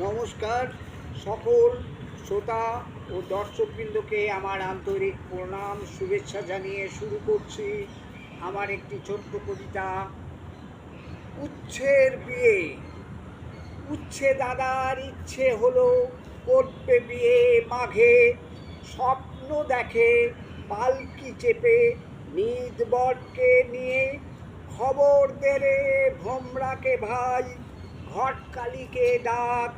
নমস্কার। সকল শ্রোতা ও দর্শকবৃন্দকে আমার আন্তরিক প্রণাম, শুভেচ্ছা জানিয়ে শুরু করছি আমার একটি ছোট্ট কবিতা। উচ্ছের বিয়ে। উচ্ছে দাদার ইচ্ছে হলো করবে বিয়ে মাঘে। স্বপ্ন দেখে পালকি চেপে নিদ বরকে নিয়ে খবর দেরে ভোমরাকে ভাই, ঘটকালিকে ডাক।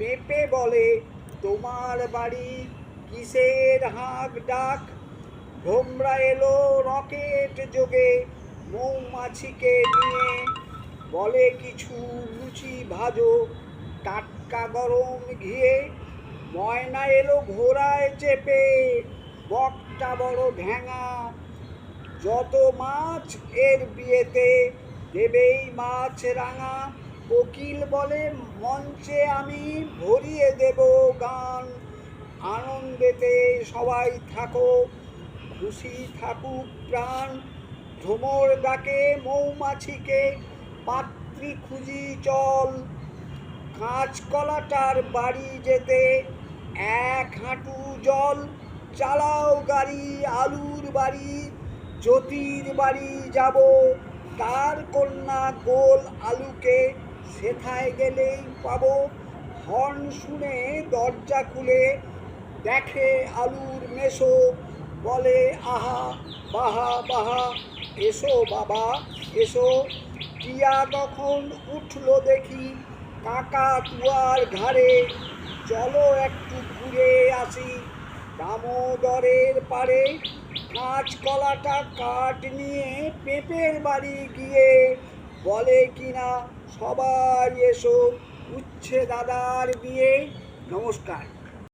পেঁপে বলে, তোমার বাড়ি কিসের হাঁক ডাক? ভোমরা এলো রকেট যোগে মৌমাছিকে নিয়ে। বলে, কিছু লুচি ভাজো, টাটকা গরম ঘিয়ে। ময়না এলো ঘোড়ায় চেপে, বকটা বড় ঢ্যাঙা যত মাছ এর বিয়েতে দেবেই মাছ রাঙা। কোকিল বলে, মঞ্চে আমি ভরিয়ে দেব গান। আনন্দেতে সবাই থাকো, খুশি থাকুক প্রাণ। ভ্রমর ডাকে মৌমাছিকে, পাত্রী খুঁজি চল। কাঁচকলাটার বাড়ি যেতে এক হাঁটু জল। চালাও গাড়ি, আলুর বাড়ি, জ্যোতির বাড়ি যাব। তার কন্যা গোল আলুকে সেথায় গেলেই পাব। হর্ন শুনে দরজা খুলে দেখে আলুর মেশো। বলে, আহা, বাহা বাহা, এসো বাবা, এসো। টিয়া তখন উঠল দেখি কাকা তুয়ার ঘাড়ে। চলো একটু ঘুরে আসি দামোদরের পারে কাঁচকলাটা কাঠ নিয়ে পেঁপের বাড়ি গিয়ে বলে কি না সবাই এসো উচ্ছে দাদার বিয়ে। নমস্কার।